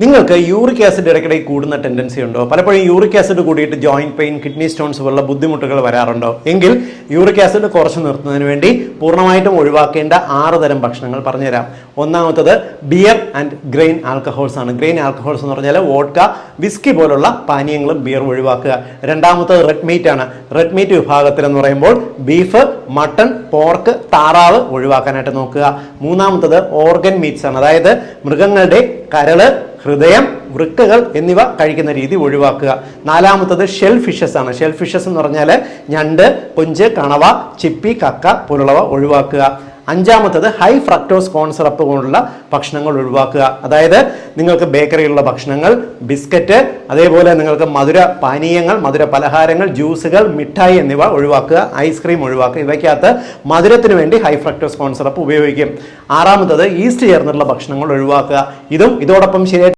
നിങ്ങൾക്ക് uric acid ഇടയ്ക്കിടെ കൂടുന്ന ടെൻഡൻസി ഉണ്ടോ? പലപ്പോഴും യൂറിക് ആസിഡ് കൂടിയിട്ട് ജോയിന്റ് പെയിൻ കിഡ്നി സ്റ്റോൺസ് പോലുള്ള ബുദ്ധിമുട്ടുകൾ വരാറുണ്ടോ? എങ്കിൽ യൂറിക് ആസിഡ് കുറച്ച് നിർത്തുന്നതിന് വേണ്ടി പൂർണമായിട്ടും ഒഴിവാക്കേണ്ട ആറ് തരം ഭക്ഷണങ്ങൾ പറഞ്ഞുതരാം. ഒന്നാമത്തത് ബിയർ ആൻഡ് ഗ്രെയിൻ ആൽക്കഹോൾസ് ആണ്. ഗ്രെയിൻ ആൽക്കഹോൾസ് എന്ന് പറഞ്ഞാൽ വോഡ്ക വിസ്കി പോലുള്ള പാനീയങ്ങളും ബിയർ ഒഴിവാക്കുക. രണ്ടാമത്തത് റെഡ് മീറ്റ് ആണ്. റെഡ് മീറ്റ് വിഭാഗത്തിൽ എന്ന് പറയുമ്പോൾ ബീഫ് മട്ടൺ പോർക്ക് താറാവ് ഒഴിവാക്കാനായിട്ട് നോക്കുക. മൂന്നാമത്തത് ഓർഗൻ മീറ്റ്സ് ആണ്. അതായത് മൃഗങ്ങളുടെ കരൾ ഹൃദയം വൃക്കകൾ എന്നിവ കഴിക്കുന്ന രീതി ഒഴിവാക്കുക. നാലാമത്തത് ഷെൽ ഫിഷസ് ആണ്. ഷെൽ ഫിഷസ് എന്ന് പറഞ്ഞാൽ ഞണ്ട് കൊഞ്ച് കണവ ചിപ്പി കക്ക പോലുള്ളവ ഒഴിവാക്കുക. അഞ്ചാമത്തത് ഹൈ ഫ്രക്ടോസ് കോൺ സിറപ്പ് പോലുള്ള ഭക്ഷണങ്ങൾ ഒഴിവാക്കുക. അതായത് നിങ്ങൾക്ക് ബേക്കറിയിലുള്ള ഭക്ഷണങ്ങൾ ബിസ്ക്കറ്റ് അതേപോലെ നിങ്ങൾക്ക് മധുര പാനീയങ്ങൾ മധുര പലഹാരങ്ങൾ ജ്യൂസുകൾ മിഠായി എന്നിവ ഒഴിവാക്കുക. ഐസ്ക്രീം ഒഴിവാക്കുക. ഇവയ്ക്കകത്ത് മധുരത്തിന് വേണ്ടി ഹൈ ഫ്രക്ടോസ് കോൺ സിറപ്പ് ഉപയോഗിക്കും. ആറാമത്തത് ഈസ്റ്റ് ചേർന്നിട്ടുള്ള ഭക്ഷണങ്ങൾ ഒഴിവാക്കുക. ഇതും ഇതോടൊപ്പം ശരിയായിട്ട്